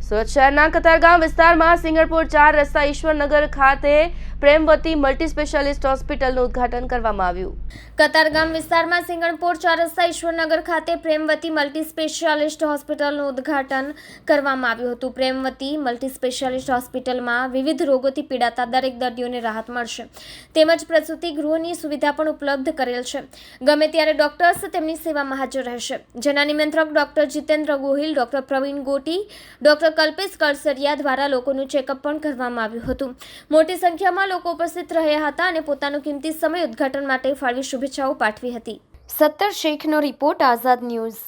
સુરત શહેરના કતારગામ વિસ્તારમાં સિંગરપુર ચાર રસ્તા ઈશ્વરનગર ખાતે પ્રેમવતી મલ્ટી સ્પેશિયાલિસ્ટ હોસ્પિટલનું ઉદ્ઘાટન કરવામાં આવ્યું. કતારગામ વિસ્તારમાં સિંગણપોર ચાર રસ્તા ઈશ્વરનગર ખાતે પ્રેમવતી મલ્ટી સ્પેશિયાલિસ્ટ હોસ્પિટલનું ઉદ્ઘાટન કરવામાં આવ્યું હતું. પ્રેમવતી મલ્ટી સ્પેશિયાલિસ્ટ હોસ્પિટલમાં વિવિધ રોગોથી પીડાતા દરેક દર્દીઓને રાહત મળશે. તેમજ પ્રસૂતિ ગૃહોની સુવિધા પણ ઉપલબ્ધ કરેલ છે. ગમે ત્યારે ડોક્ટર્સ તેમની સેવામાં હાજર રહેશે. જેના નિમંત્રક doctor Jitendra Gohil, doctor Pravin Goti, doctor Kalpesh Kalsaria દ્વારા લોકોનું ચેકઅપ પણ કરવામાં આવ્યું હતું. મોટી સંખ્યામાં લોકો ઉપસ્થિત રહ્યા હતા અને પોતાનો કિંમતી સમય ઉદ્ઘાટન માટે ફાળવી શુભેચ્છાઓ પાઠવી હતી. સત્તર શેખનો રિપોર્ટ, આઝાદ ન્યૂઝ.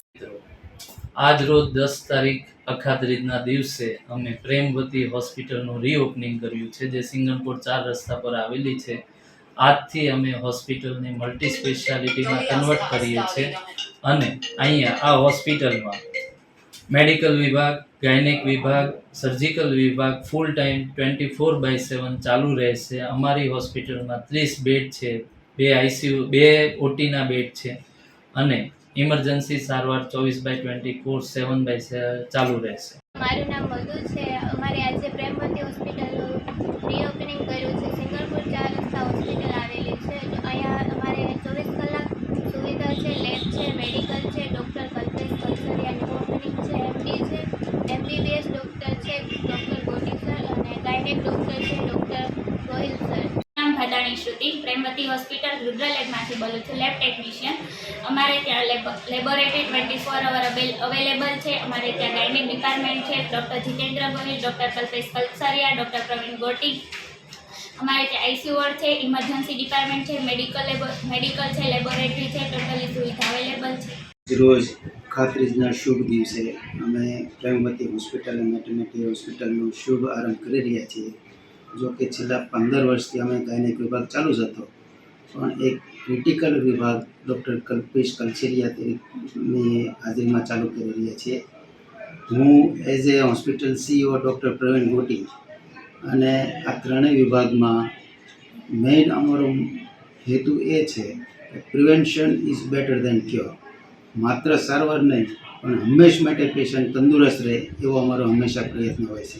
આજ રોજ દસ તારીખ અખાત્રીજના દિવસે અમે પ્રેમવતી હોસ્પિટલનું રીઓપનિંગ કર્યું છે, જે સિંગણપુર ચાર રસ્તા પર આવેલી છે. આજથી અમે હોસ્પિટલને મલ્ટી સ્પેશિયાલિટીમાં કન્વર્ટ કરીએ છીએ અને અહીંયા આ હોસ્પિટલમાં મેડિકલ વિભાગ ગાયનેક વિભાગ સર્જિકલ વિભાગ full time twenty four by seven ચાલુ રહેશે અમારી હોસ્પિટલમાં ત્રીસ બેડ છે, બે આઈસીયુ બે ઓટીના બેડ છે અને ઇમરજન્સી સારવાર ચોવીસ by twenty four seven by ચાલુ રહેશે। મારું નામ મધુ છે ડૉક્ટર ગોટી સર અને ગાઈડેડ ડૉક્ટર છે ડૉક્ટર ગોહિલ સર. નામ ભદાણી શ્રુતિ પ્રેમવતી હોસ્પિટલ રુદ્ર લેબમાંથી બોલું છું લેબ ટેકનિશિયન. અમારે ત્યાં lab laboratory twenty four hour available છે. અમારે ત્યાં ગાયનિક ડિપાર્ટમેન્ટ છે doctor Jitendra Gohil doctor Kalpesh Kalsariya doctor Pravin Goti. અમારે ત્યાં આઈસીયુ વોર્ડ છે ઇમરજન્સી ડિપાર્ટમેન્ટ છે મેડિકલ લેબો મેડિકલ છે લેબોરેટરી છે ટોટલી સુવિધા અવેલેબલ છે. રોજ ખાતરીજના શુભ દિવસે અમે પ્રેમવતી હોસ્પિટલ અને મેટર્નિટી હોસ્પિટલનો શુભ આરંભ કરી રહ્યા છીએ. જો કે છેલ્લા પંદર વર્ષથી અમે ગાયનેક વિભાગ ચાલુ જ હતો. પણ એક ક્રિટિકલ વિભાગ ડૉક્ટર કલ્પેશ કલસેરિયા તેની હાજરીમાં ચાલુ કરી રહ્યા છીએ. હું as a hospital CEO doctor Pravin Goti અને આ ત્રણેય વિભાગમાં મેઇન અમારો હેતુ એ છે કે prevention is better than cure. માત્ર સારવાર નહીં, પણ હંમેશ માટે પેશન્ટ તંદુરસ્ત રહે એવો અમારો હંમેશા પ્રયત્ન હોય છે.